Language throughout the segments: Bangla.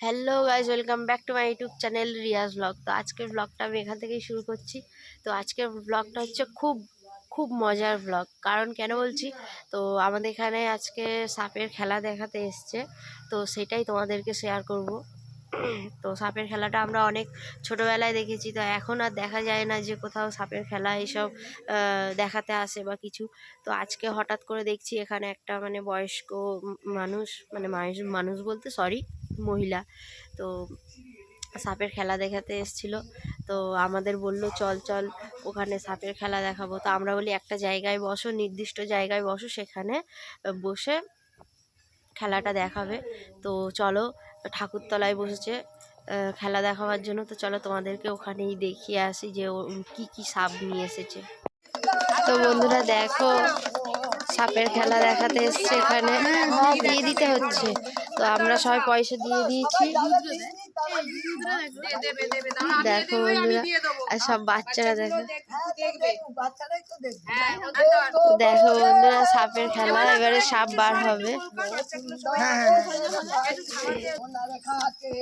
Hello guys welcome back to my YouTube channel Riaz vlog তো আজকের ব্লগটা আমি এখান থেকেই শুরু করছি। তো আজকের ব্লগটা হচ্ছে খুব খুব মজার ব্লগ কারণ কেন বলছি? তো আমাদের এখানে আজকে সাপের খেলা দেখাতে এসছে। তো সেটাই তোমাদেরকে শেয়ার করব। তো সাপের খেলাটা আমরা অনেক ছোটোবেলায় দেখেছি। তো এখন আর দেখা যায় না যে কোথাও সাপের খেলা এইসব দেখাতে আসে বা কিছু। তো আজকে হঠাৎ করে দেখছি এখানে একটা মানে বয়স্ক মানুষ মানে মানুষ মানুষ বলতে সরি মহিলা। তো সাপের খেলা দেখাতে এসছিল। তো আমাদের বলল, চল চল, ওখানে সাপের খেলা দেখাবো। তো আমরা বলি, একটা জায়গায় বসো, নির্দিষ্ট জায়গায় বসো, সেখানে বসে খেলাটা দেখাবে। তো চলো, ঠাকুরতলায় বসেছে খেলা দেখাবার জন্য। তো চলো, তোমাদেরকে ওখানেই দেখিয়ে আসি যে ও কি কি সাপ নিয়ে এসেছে। তো বন্ধুরা, দেখো, সাপের খেলা দেখাতে এসছে এখানে। দিয়ে দিতে হচ্ছে। তো আমরা সবাই পয়সা দিয়ে দিয়েছি। দেখো বন্ধুরা আর সব বাচ্চারা দেখো। দেখো বন্ধুরা সাপের খেলা এবারে সাপ বার হবে। কে?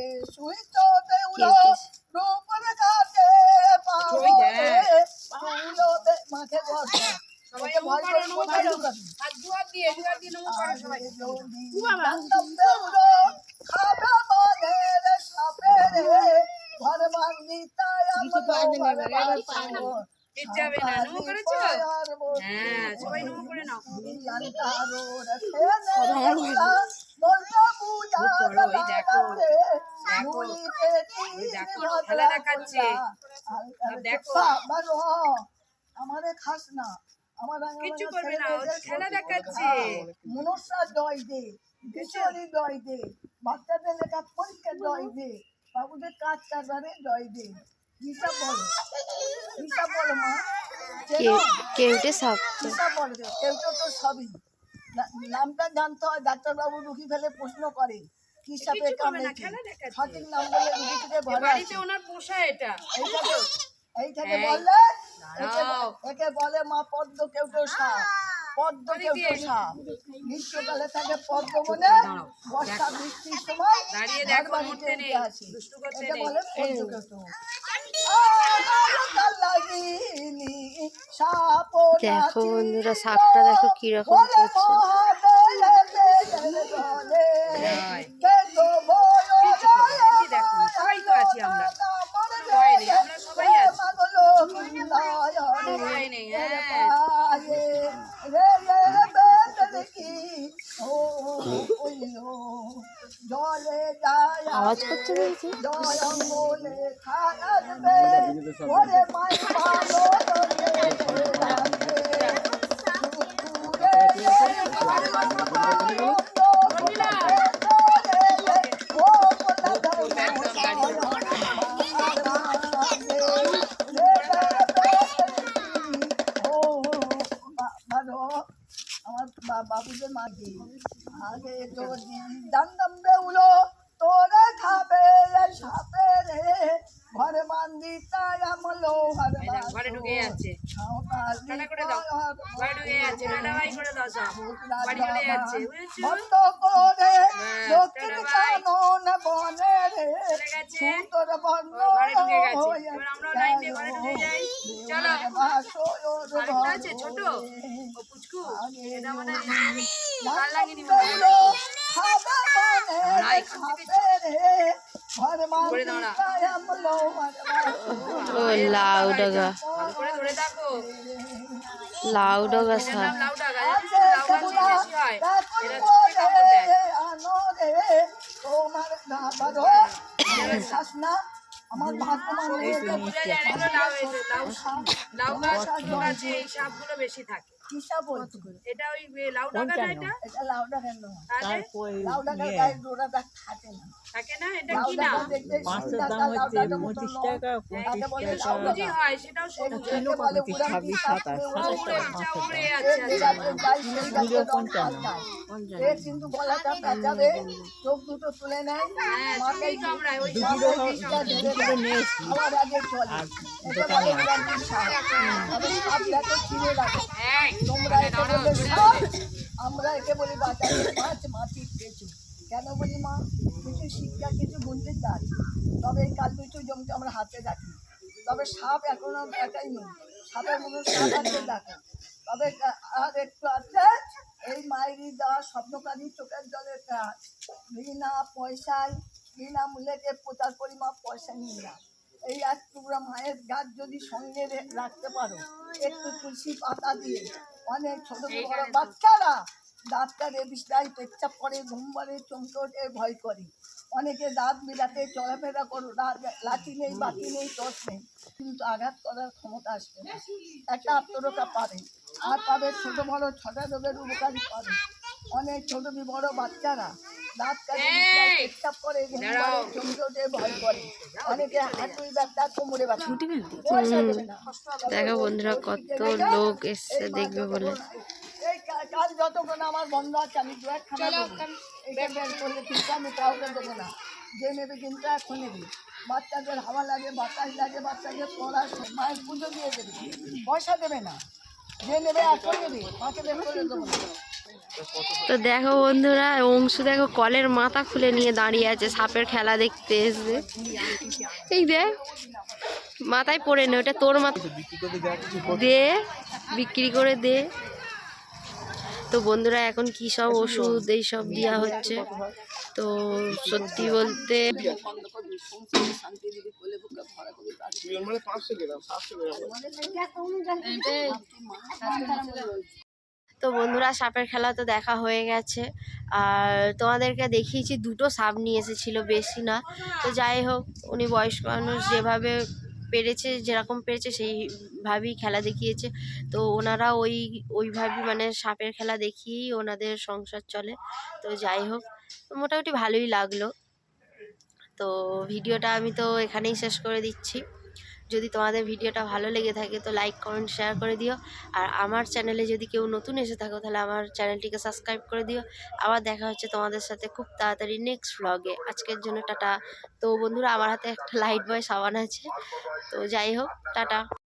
হ্যাঁ সবাই নমো করে নাও। দেখো। দেখো, খেলা দেখাচ্ছে। দেখো। আমারে খাস না। কিচ্ছু করবে না, ও তো খেলা দেখাচ্ছে। দয় দে দয় দে বাচ্চাদের লেখা পরীক্ষা দয় দে বাবুদের কাজ কারবারে দয় দে। হিসাব বলো হিসাব বলো মা। কে কেউটে সাপ তো। হিসাব বলো রে, কেউ কেউ তো সবই। নামটা জানতে হয় ডাক্তারবাবু রুগী ফেলে প্রশ্ন করে। কি সাপে কামড়েছে। সঠিক নাম বলে রুগী থেকে ঘরে বাড়িতে ওনার পোষা এটা। এইটাকে এইটাকে বললে একে বলে মা পদ্ম কেউ কেউ সাপ পদ্ম কেউ কেউ সাপ গ্রীষ্মকালে থাকে পদ্ম বনে দাঁড়াও, বর্ষা বৃষ্টির সময় দাঁড়িয়ে দেখো, বাড়িতে নড়তে নেই, উঠে আসে। দুষ্টু করতে একে বলে পদ্ম দেখো বন্ধুরা সাপটা দেখো কীরকম করছে মহাদেবের জলে জয়। কে গো বলো কিচ্ছু করবে না, এই যে দেখো, সবাই তো আছি আমরা। ভয় নেই, আমরা সবাই আছি। ভয় নেই, হ্যাঁ। জলে যায় আওয়াজ করছে বলছি জয় অঙ্গলে আগে যদি দান্দাম বেউলো তোরে খাবে সাপে রে। ঘরে বান্দি তাই আমলো ঘরে ঢুকে যাচ্ছে। বন্ধ করে দক্ষিণ কানন বনে রে। সুন্দর বন্ধ ছোট। পুচকু। লাউ ডগা। লাউ ডগা হয়। আমার ভাগ্য লাউ গাছ এই সাপগুলো বেশি থাকে। কিসা বলছি। এটা ওই লাউ ডাগাটা এটা এটা লাউডা কেন তাহলে? লাউডাকার গায়ে ডোরাটা থাকে না। থাকে না? এটা কি পাঁচটার টাকা দাম হচ্ছে পঁচিশ টাকা। পঁচিশ বলে টাকা। হয় সেটাও সবুজ। হয়। বলে পঁচিশ, ছাব্বিশ, সাতাশ, সাতাশ। আচ্ছা এর আচ্ছা পঞ্চান্ন। পাল্টায়। এ কিন্তু গলাটা পেঁচাবে চোখ দুটো তুলে নেয় হ্যাঁ মাথায় কামড়ায় ওই। আবার আগে চলে। সাপ দেখে ছিঁড়ে রাখে। এই, তোমরা একে বলে সাপ আমরা একে বলি বাজারে মাছ মাটির পেঁচু কেন বলি মা? কিছু শিক্ষা কিছু মন্দির গাছ তবে এই কালবিচু জমিতে আমরা হাতে রাখি। তবে সাপ এখনও একাই নেই সাপের মতো সাপ আছে তবে আর একটু আছে এই মায়েরই দেওয়া স্বপ্নকারী চোখের জলের কাজ। বিনা পয়সায় বিনা মূল্যে প্রচার পরিমাপ পয়সা নিয়ে না এই এক টুকরা মায়ের গাছ যদি সঙ্গে রাখতে পারো একটু তুলসী পাতা দিয়ে। অনেক ছোট বড় বাচ্চারা ডাক্তারে বিছনায় পেচ্ছাপ করে ঘুম পারে চমকে ওঠে ভয় করে। অনেকে দাঁত মিলাতে চলাফেরা করো লাঠি নেই বাতি নেই টস নেই কিন্তু আঘাত করার ক্ষমতা আসবে না। একটা আত্মরক্ষা পারে আর পাবে ছোট বড় ছটা রোগের উপকারী পাবে। অনেক ছোট বড় বাচ্চারা দাঁত কাটে বিছনায় পেচ্ছাপ করে ঘুম ওঠে ভয় করে। অনেকে হাঁটুই ব্যথা কোমরে ব্যথা। পয়সা দেখো বন্ধুরা কত লোক এসছে দেখবে বলে। যতক্ষণ আমার বন্ধ আছে আমি দু একখানা দেবো। এটা বের করলে কিন্তু আমি কাউকে দেবো না। যে নেবে কিন্তু এখন নেবে। বাচ্চাদের হাওয়া লাগে বাতাস লাগে বাচ্চাদের পড়া মায়ের পুজো দিয়ে দেবে। পয়সা দেবে না। যে নেবে এখন নেবে বের করে দেবো না। তো দেখো বন্ধুরা অংশু দেখো কলের মাথা খুলে নিয়ে দাঁড়িয়ে আছে সাপের খেলা দেখতে এসে এই দেখ মাথায় পড়ে নে ওটা তোর মাথা দে বিক্রি করে দে তো বন্ধুরা এখন কি সব ওষুধ এই সব দেওয়া হচ্ছে তো সত্যি বলতে তো বন্ধুরা, সাপের খেলা তো দেখা হয়ে গেছে। আর তোমাদেরকে দেখিয়েছি, দুটো সাপ নিয়ে এসেছিল, বেশি না। তো যাই হোক, উনি বয়স্ক মানুষ, যেভাবে পেরেছে, যেরকম পেরেছে, সেইভাবেই খেলা দেখিয়েছে। তো ওনারা ওই, ওইভাবেই মানে সাপের খেলা দেখিয়েই ওনাদের সংসার চলে। তো যাই হোক, মোটামুটি ভালোই লাগল। তো ভিডিওটা আমি তো এখানেই শেষ করে দিচ্ছি। যদি তোমাদের ভিডিওটা ভালো লেগে থাকে তো লাইক কমেন্ট শেয়ার করে দিও। আর আমার চ্যানেলে যদি কেউ নতুন এসে থাকো, তাহলে আমার চ্যানেলটিকে সাবস্ক্রাইব করে দিও। আবার দেখা হচ্ছে তোমাদের সাথে খুব তাড়াতাড়ি নেক্সট ব্লগে আজকের জন্য টাটা। তো বন্ধুরা, আমার হাতে একটা লাইট বয় সাবান আছে। তো যাই হোক, টাটা।